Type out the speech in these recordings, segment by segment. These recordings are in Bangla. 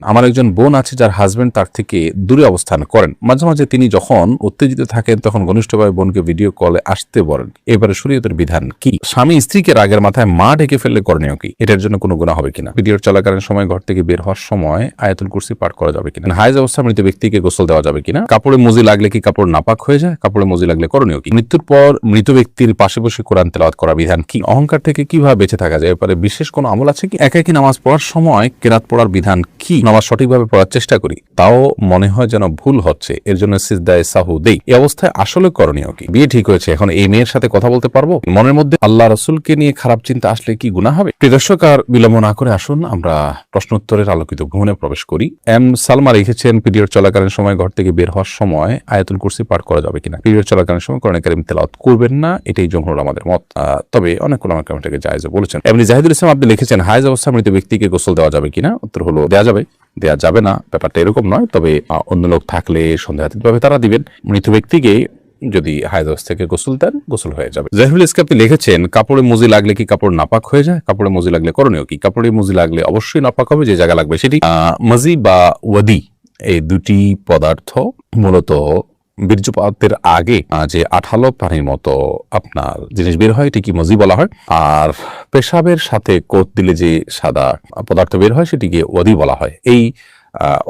আমার একজন বোন আছে যার হাজবেন্ড তার থেকে দূরে অবস্থান করেন। মাঝে মাঝে তিনি যখন উত্তেজিত থাকেন, তখন ঘনিষ্ঠভাবে বোনকে ভিডিও কলে আসতে বলেন। এবারে শরীয়তের বিধান কি? স্বামী স্ত্রীকে রাগের মাথায় মা ডেকে ফেললে করণীয় কি? এটার জন্য কোনো গুণা হবে কিনা? ভিডিওর চলাকালীন সময় ঘর থেকে বের হওয়ার সময় আয়াতুল কুর্সি পাঠ করা যাবে কিনা? হাইজ অবস্থা মৃত ব্যক্তিকে গোসল দেওয়া যাবে কিনা? কাপড়ে মুজি লাগলে কি কাপড় নাপাক হয়ে যায়? কাপড়ে মুজি লাগলে করণীয় কি? মৃত্যুর পর মৃত ব্যক্তির পাশে বসে কোরআন তেলাওয়াত করা বিধান কি? অহংকার থেকে কীভাবে বেঁচে থাকা যায়? এরপরে বিশেষ কোনো আমল আছে কি? একাকি নামাজ পড়ার সময় কেরাত পড়ার বিধান কি? নামাজ সঠিকভাবে পড়ার চেষ্টা করি, তাও মনে হয় যেন ভুল হচ্ছে। এর জন্য সিজদায় সাহু দেই। এই অবস্থায় আসলে করণীয় কি? বিয়ে ঠিক হয়েছে, এখন এই মেয়ের সাথে কথা বলতে পারব? মনের মধ্যে আল্লাহ রসুলকে নিয়ে খারাপ চিন্তা আসলে কি গুণা হবে? প্রিয়দর্শক আর বিলম্ব না করে আসুন, আমরা প্রশ্ন প্রশ্নোত্তরের আলোকিত ভ্রমণে প্রবেশ করি। এম সালমা লিখেছেন পিরিয়ড চলাকালীন সময় ঘর থেকে বের হওয়ার সময় আয়াতুল কুরসি পাঠ করা যাবে কিনা? পিরিয়ড চলাকালীন সময় কোরআন কারিম তেলাওয়াত করবেন না, এটাই জমহুর আমাদের মত। তবে অনেক কোন আমার এটাকে জায়েজ বলেছেন। এমনি জাহিদুল ইসলাম আপনি লিখেছেন, হায়েজ অবস্থা মৃত ব্যক্তিকে গোসল দেওয়া যাবে কিনা? উত্তর হলো দেওয়া যাবে। দেওয়া যাবে না। ব্যাপারটা এরকম নয়, তবে অন্য লোক থাকলে সন্দেহাতীতভাবে তারা দিবেন। মৃত ব্যক্তিকে যদি হায়দস থেকে গোসল দেন, গোসল হয়ে যাবে। জাহিরুল ইসকাপি লিখেছেন, কাপড়ে মুজি লাগলে কি কাপড় নাপাক হয়ে যায়? কাপড়ে মুজি লাগলে করণীয় কি? কাপড়ে মুজি লাগলে অবশ্যই নাপাক হবে, যে জায়গা লাগবে সেটি। মাজি বা ওয়াদি, এই দুটি পদার্থ মূলত বীর্যপাতের আগে যে আঠালো পানির মতো আপনার জিনিস বের হয় এটিকে মজি বলা হয়? আর পেশাবের সাথে কোত দিলে যে সাদা পদার্থ বের হয়, সেটিকে ওদি বলা হয়। এই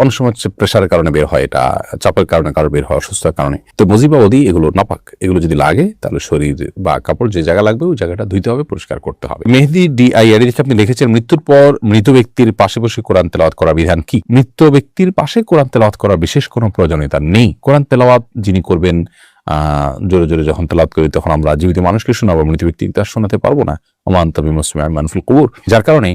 অনেক সময় হচ্ছে প্রেশারের কারণে বের হয় এটা, চাপের কারণে কারও বের হয় অসুস্থতার কারণে। তো মজিবা ওদি এগুলো নাপাক। এগুলো যদি লাগে, তাহলে শরীর বা কাপড় যে জায়গা লাগবে, ওই জায়গাটা ধুইতে হবে, পরিষ্কার করতে হবে। মেহেদি ডি আই আর আপনি লিখেছেন, মৃত্যুর পর মৃত ব্যক্তির পাশে বসে কোরআন তেলাওয়াত করা বিধান কি? মৃত ব্যক্তির পাশে কোরআন তেলাওয়াত করার বিশেষ কোনো প্রয়োজনীয়তা নেই। কোরআন তেলাওয়াত যিনি করবেন জোরে জোরে যখন তেলাত করি, তখন আমরা জীবিত মানুষকে শোনাবো, মৃত ব্যক্তিকে তার শোনাতে পারব না? ওমান তবি মুসলিম মানফুল কবুর। যার কারণে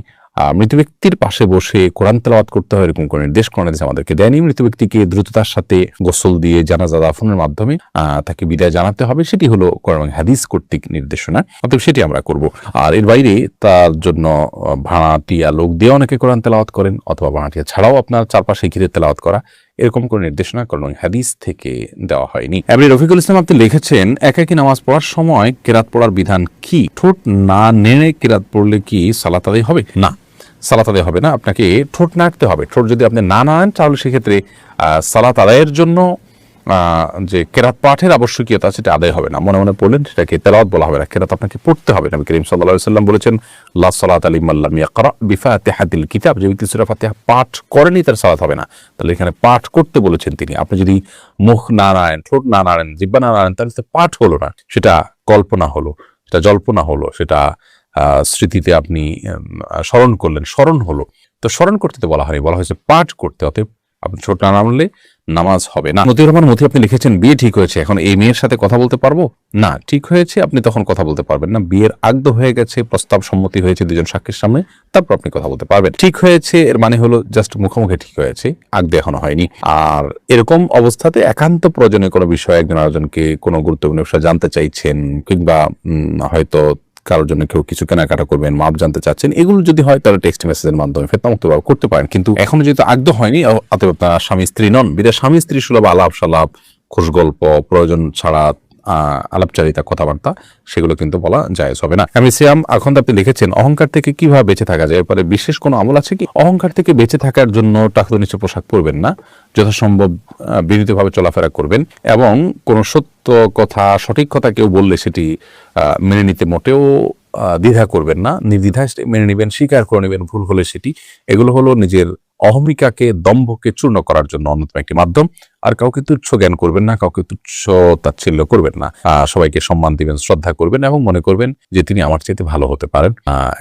মৃত ব্যক্তির পাশে বসে কোরআন তেলাওয়াত করতে হয়, এরকম কোনো নির্দেশ কোরআন আমাদেরকে দেয়নি। মৃত ব্যক্তিকে দ্রুততার সাথে গোসল দিয়ে জানাজা দাফনের মাধ্যমে তাকে বিদায় জানাতে হবে। সেটি হলো কোরআন হাদিস কর্তৃক নির্দেশনা। অতএব সেটি আমরা করব। আর এর বাইরে তার জন্য ভাড়াটিয়া লোক দিয়ে অনেকে কোরআন তেলাওয়াত করেন, অথবা ভাড়াটিয়া ছাড়াও আপনার চারপাশে ঘিরে তেলাওয়াত করা, এরকম কোনো নির্দেশনা কোন হাদিস থেকে দেওয়া হয়নি। এমনি রফিকুল ইসলাম আপনি লিখেছেন একাকি নামাজ পড়ার সময় কেরাত পড়ার বিধান কি? ঠোঁট না নেড়ে কেরাত পড়লে কি সালাত আদায় হবে? না। সালাত আদায় হবে না, আপনাকে ঠোঁট নাড়তে হবে। ঠোঁট যদি আপনি না নাড়েন, তাহলে সেক্ষেত্রে সালাত আদায়ের জন্য যে কেরাত পাঠের আবশ্যকীয়তা সেটা আদায় হবে না। মনে মনে পড়লেন, সেটাকে তেলাওয়াত বলা হবে না। কেরাত আপনাকে পড়তে হবে। নবী করিম আলাইহি সাল্লাম বলেছেন, লা সালাত আলী মাল্লাম ইয়াকরা বিফাতিহাতিল কিতাব। যে ব্যক্তি সূরা ফাতিহা পাঠ করেনি, তার সালাত হবে না। তাহলে এখানে পাঠ করতে বলেছেন তিনি। আপনি যদি মুখ না নাড়েন, ঠোঁট না নাড়েন, জিব্বা না নাড়েন, তাহলে পাঠ হলো না। সেটা কল্পনা হলো, সেটা জল্পনা হলো, সেটা স্মৃতিতে আপনি স্মরণ করলেন। স্মরণ হলো। তো স্মরণ করতে তো বলা হয়নি, বলা হয়েছে পাঠ করতে, অতএব আপনি ছোট না নামলে নামাজ হবে না। মতিউর রহমান মতি, আপনি লিখেছেন, বিয়ে ঠিক হয়েছে, এখন এই মেয়ের সাথে কথা বলতে পারব? না, ঠিক হয়েছে, আপনি তখন কথা বলতে পারবেন না। বিয়ের আগ্দ হয়ে গেছে, প্রস্তাব সম্মতি হয়েছে দুজন সাক্ষীর সামনে, তারপর আপনি কথা বলতে পারবেন। ঠিক হয়েছে, এর মানে হলো জাস্ট মুখোমুখি ঠিক হয়েছে আগদে এখনও হয়নি। আর এরকম অবস্থাতে একান্ত প্রয়োজনীয় কোনো বিষয়ে একজন আরেকজনকে কোনো গুরুত্বপূর্ণ বিষয় জানতে চাইছেন, কিংবা হয়তো কারোর জন্য কেউ কিছু কেনাকাটা করবেন, মাপ জানতে চাচ্ছেন, এগুলো যদি হয় তাহলে টেক্সট মেসেজের মাধ্যমে ফেতনামুক্ত ভাবে করতে পারেন। কিন্তু এখনও যেহেতু আগ্রহ হয়নি, অতএব আপনার স্বামী স্ত্রী নন। বিদেশ স্বামী স্ত্রী সুলভ আলাপ সালাপ খোশ গল্প প্রয়োজন ছাড়া আলাপচারিতা, কথাবার্তা, সেগুলো কিন্তু বলা যায় হবে না। আমি সিয়াম, এখন আপনি লিখেছেন, অহংকার থেকে কীভাবে বেঁচে থাকা যায়? এরপরে বিশেষ কোনো আমল আছে কি? অহংকার থেকে বেঁচে থাকার জন্য টাকা নিচে পোশাক পরবেন না, যথাসম্ভব বিনীতভাবে চলাফেরা করবেন, এবং কোনো সত্য কথা, সঠিক কথা কেউ বললে সেটি মেনে নিতে মোটেও দ্বিধা করবেন না, নির্দ্বিধায় মেনে নেবেন, স্বীকার করে নেবেন, ভুল হলে সেটি। এগুলো হলো নিজের অহমিকাকে দম্ভকে চূর্ণ করার জন্য অন্যতম একটি মাধ্যম। আর কাউকে তুচ্ছ জ্ঞান করবেন না, কাউকে তুচ্ছ তাচ্ছিল্য করবেন না। সবাইকে সম্মান দিবেন, শ্রদ্ধা করবেন এবং মনে করবেন যে তিনি আমার চাইতে ভালো হতে পারেন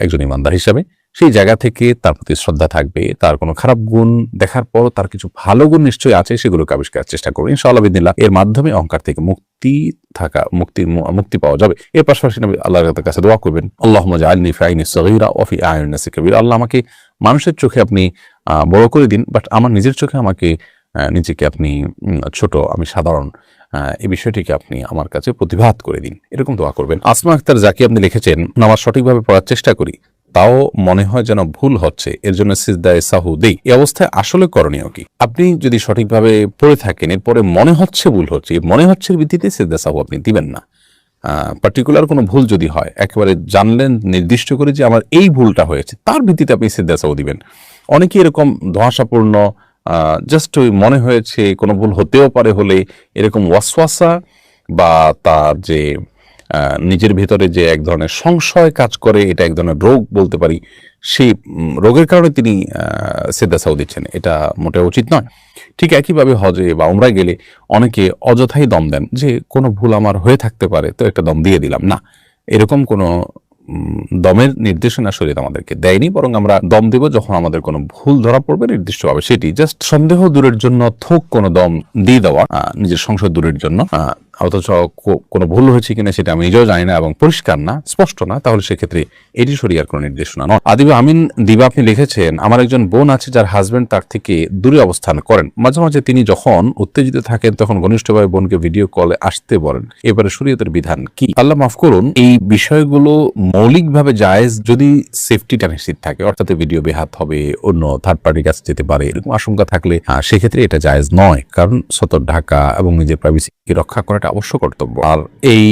একজন ইমানদার হিসাবে। সেই জায়গা থেকে তার প্রতি শ্রদ্ধা থাকবে, তার কোনো খারাপ গুণ দেখার পর তার কিছু ভালো গুণ নিশ্চয়ই আছে, সেগুলোকে আবিষ্কারের চেষ্টা করবেন ইনশাআল্লাহ এর মাধ্যমে অহংকার থেকে মুক্তি থাকা, মুক্তি মুক্তি পাওয়া যাবে। এর পাশাপাশি নবী আল্লাহর কাছে দোয়া করবেন আল্লাহ আয়ন আল্লাহ আমাকে মানুষের চোখে আপনি বড় করে দিন বাট আমার নিজের চোখে আমাকে নিজেকে আপনি ছোট, আমি সাধারণ এই বিষয়টিকে আপনি আমার কাছে প্রতিভাত করে দিন। এরকম দোয়া করবেন। আসমা আক্তার যাকে আপনি লিখেছেন নামাজ সঠিকভাবে পড়ার চেষ্টা করি। তাও মনে হয় যেন ভুল হচ্ছে। এর জন্য সিজদায় সাহু দেই। এই অবস্থায় আসলে করণীয় কি? আপনি যদি সঠিকভাবে পড়ে থাকেন, এরপরে মনে হচ্ছে ভুল হচ্ছে, মনে হচ্ছে ভিত্তিতে সিজদা সাহু আপনি দিবেন না। পার্টিকুলার কোনো ভুল যদি হয়, একেবারে জানলেন, নির্দিষ্ট করে যে আমার এই ভুলটা হয়েছে, তার ভিত্তিতে আপনি সিদ্ধাসাও দিবেন। অনেকে এরকম ধোঁয়াশাপূর্ণ জাস্ট ওই মনে হয়েছে কোনো ভুল হতেও পারে হলে এরকম ওয়াসওয়াসা বা তার যে নিজের ভেতরে যে এক ধরনের সংশয় কাজ করে, এটা এক ধরনের রোগ বলতে পারি, সেই রোগের কারণে তিনি সেদ্দা সাউ দিচ্ছেন। এটা মোটে উচিত নয়। ঠিক একইভাবে হজে বা উমরায় গেলে অনেকে অযথাই দম দেন যে, কোনো ভুল আমার হয়ে থাকতে পারে, তো একটা দম দিয়ে দিলাম। না, এরকম কোনো দমের নির্দেশনা শরীর আমাদেরকে দেয়নি, বরং আমরা দম দেব যখন আমাদের কোনো ভুল ধরা পড়বে নির্দিষ্টভাবে। সেটি জাস্ট সন্দেহ দূরের জন্য, থোক কোনো দম দিয়ে দেওয়া নিজের সংশয় দূরের জন্য অথচ কোনো ভুল হয়েছে কিনা সেটা আমি নিজেও জানি না এবং পরিষ্কার না, স্পষ্ট না, তাহলে সেক্ষেত্রে এটি শরিয়ার কোনো নির্দেশনা নয়। আদিবা আমিন দিবা আপনি লিখেছেন, আমার একজন বোন আছে যার হাজবেন্ড তার থেকে দূরে অবস্থান করেন। মাঝে মাঝে তিনি যখন উত্তেজিত থাকেন, তখন ঘনিষ্ঠভাবে বোনকে ভিডিও কলে আসতে বলেন। এবারে শরীয়তের বিধান কি? আল্লাহ মাফ করুন, এই বিষয়গুলো মৌলিকভাবে জায়েজ যদি সেফটিটা নিশ্চিত থাকে, অর্থাৎ ভিডিও বেহাত হবে, অন্য থার্ড পার্টির কাছে যেতে পারে, এরকম আশঙ্কা থাকলে সেক্ষেত্রে এটা জায়েজ নয়। কারণ সতর ঢাকা এবং নিজের প্রাইভেসিকে রক্ষা করাটা অবশ্য কর্তব্য। আর এই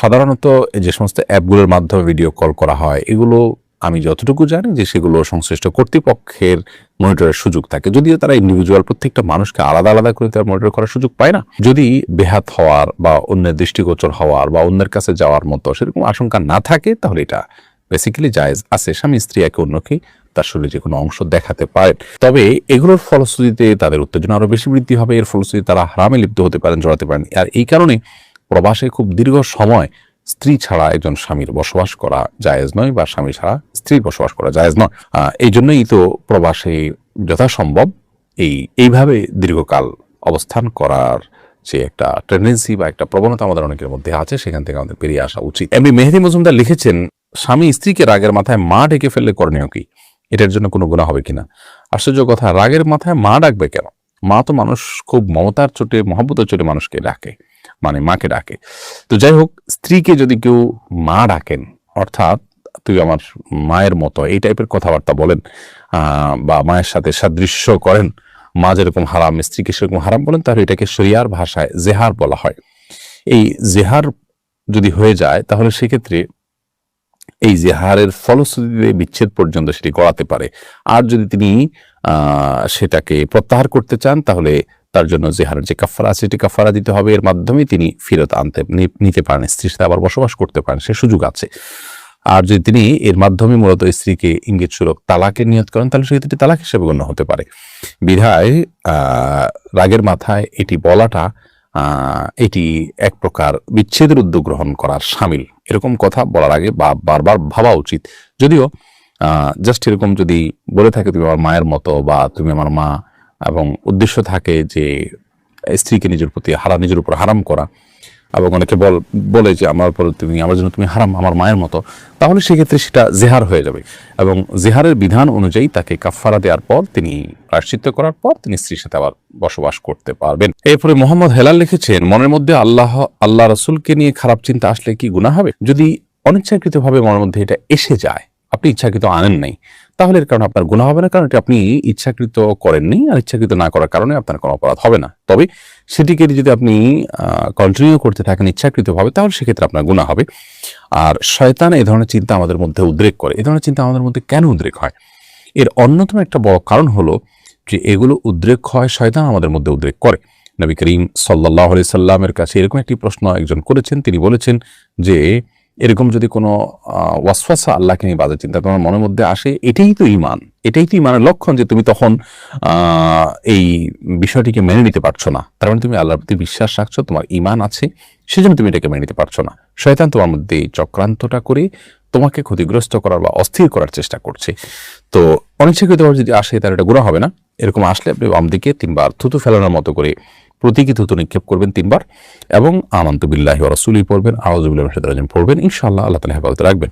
সাধারণত যে সমস্ত অ্যাপগুলোর মাধ্যমে ভিডিও কল করা হয়, এগুলো আমি যতটুকু জানি যে সেগুলো সংশ্লিষ্ট কর্তৃপক্ষের মনিটরের সুযোগ থাকে। যদিও তারা ইন্ডিভিজুয়াল প্রত্যেকটা মানুষকে আলাদা আলাদা করে তারা মনিটর করার সুযোগ পায় না। যদি বেহাত হওয়ার বা অন্যের দৃষ্টিগোচর হওয়ার বা অন্যের কাছে যাওয়ার মতো সেরকম আশঙ্কা না থাকে, তাহলে এটা বেসিক্যালি জায়েজ আছে। স্বামী স্ত্রী একে অন্যকে তার শরীরে যে কোনো অংশ দেখাতে পারেন। তবে এগুলোর ফলশ্রুতিতে তাদের উত্তেজনা আরও বেশি বৃদ্ধি হবে। এর ফলশ্রুতিতে তারা হারামে লিপ্ত হতে পারেন, জড়াতে পারেন। আর এই কারণে প্রবাসে খুব দীর্ঘ সময় স্ত্রী ছাড়া একজন স্বামীর বসবাস করা জায়েজ নয় বা স্বামী ছাড়া স্ত্রীর বসবাস করা জায়েজ নয়। এই জন্যই তো প্রবাসে যথাসম্ভব এই, এইভাবে দীর্ঘকাল অবস্থান করার যে একটা টেন্ডেন্সি বা একটা প্রবণতা আমাদের অনেকের মধ্যে আছে, সেখান থেকে আমাদের বেরিয়ে আসা উচিত। এমনি মেহেদি মজুমদার লিখেছেন, স্বামী স্ত্রীকে রাগের মাথায় মা ডেকে ফেললে করণীয় কি? এটার জন্য কোনো গুণা হবে কিনা? আশ্চর্য কথা, রাগের মাথায় মা ডাকবে কেন? মা তো মানুষ খুব মমতার চোটে মহব্বতের চোটে মানুষকে ডাকে মানে মাকে ডাকে। তো যাই হোক, স্ত্রীকে যদি কেউ মা ডাকেন, অর্থাৎ তুই আমার মায়ের মতো, এই টাইপের কথাবার্তা বলেন বা মায়ের সাথে সাদৃশ্য করেন, মা যেরকম হারাম, স্ত্রীকে সেরকম হারাম বলেন, তাহলে এটাকে শরিয়ার ভাষায় জেহার বলা হয়। এই জেহার যদি হয়ে যায়, তাহলে সেক্ষেত্রে এই যে জেহারের ফলশ্রুতিতে বিচ্ছেদ পর্যন্ত সেটি গড়াতে পারে। আর যদি তিনি সেটাকে প্রত্যাহার করতে চান, তাহলে তার জন্য জেহারের যে কাফারা আছে, সেটি কাফারা দিতে হবে। এর মাধ্যমে তিনি ফেরত আনতে নিতে পারেন। স্ত্রীর সাথে আবার বসবাস করতে পারেন, সে সুযোগ আছে। আর যদি তিনি এর মাধ্যমে মূলত স্ত্রীকে ইঙ্গিত সুরক তালাকের নিয়ত করেন, তাহলে সেক্ষেত্রে তালাক হিসেবে গণ্য হতে পারে। বিধায় রাগের মাথায় এটি বলাটা এটি এক প্রকার বিচ্ছেদের উদ্যোগ গ্রহণ করার সামিল। এরকম কথা বলার আগে বা বারবার ভাবা উচিত। যদিও জাস্ট এরকম যদি বলে থাকে, তুমি আমার মায়ের মতো বা তুমি আমার মা এবং উদ্দেশ্য থাকে যে স্ত্রীকে নিজের প্রতি হারা, নিজের উপর হারাম করা এবং অনেকে বল, বলে যে আমার উপর তুমি, আমার জন্য তুমি হারাম, আমার মায়ের মতো, তাহলে সেক্ষেত্রে সেটা জেহার হয়ে যাবে এবং জেহারের বিধান অনুযায়ী তাকে কাফফারা দেওয়ার পর তিনি প্রায়শ্চিত্ত করার পর তিনি স্ত্রীর সাথে আবার বসবাস করতে পারবেন। এরপরে মোহাম্মদ হেলাল লিখেছেন, মনের মধ্যে আল্লাহ আল্লাহ রসুলকে নিয়ে খারাপ চিন্তা আসলে কি গুণা হবে? যদি অনিচ্ছাকৃতভাবে মনের মধ্যে এটা এসে যায়, আপনি ইচ্ছাকৃত আনেন নাই, তাহলে এর কারণে আপনার গুণা হবে না, কারণ এটা আপনি ইচ্ছাকৃত করেননি, আর ইচ্ছাকৃত না করার কারণে আপনার কোনো অপরাধ হবে না। তবে সেটিকে যদি আপনি কন্টিনিউ করতে থাকেন ইচ্ছাকৃতভাবে, তাহলে সেক্ষেত্রে আপনার গুণা হবে। আর শয়তান এই ধরনের চিন্তা আমাদের মধ্যে উদ্রেক করে। এই ধরনের চিন্তা আমাদের মধ্যে কেন উদ্রেক হয়? এর অন্যতম একটা বড় কারণ হলো যে এগুলো উদ্রেক হয় শয়তান আমাদের মধ্যে উদ্রেক করে। নবী করিম সাল্লাহ আলি সাল্লামের কাছে এরকম একটি প্রশ্ন একজন করেছেন। তিনি বলেছেন যে এরকম যদি কোনো আহ, ওয়াসওয়াসা আল্লাহকে নিয়ে বাজে চিন্তা তোমার মনের মধ্যে আসে এটাই তো ইমান এটাই তো ইমানের লক্ষণ যে তুমি তখন এই বিষয়টিকে মেনে নিতে পারছ না। তার মানে তুমি আল্লাহর প্রতি বিশ্বাস রাখছো তোমার ইমান আছে সেজন্য তুমি এটাকে মেনে নিতে পারছ না। শয়তান তোমার মধ্যে চক্রান্তটা করে তোমাকে ক্ষতিগ্রস্ত করার বা অস্থির করার চেষ্টা করছে। তো অনিচ্ছাকৃতভাবে যদি আসে তার এটা গুণা হবে না। এরকম আসলে আপনি বাম দিকে তিনবার থুতু ফেলানোর মতো করে প্রতীকী থুতু নিক্ষেপ করবেন তিনবার এবং আমন্ত বিল্লাহি রসুলি পড়বেন আওয়াজ পড়বেন। ইনশাআল্লাহ আল্লাহ তালা হেফাজতে রাখবেন।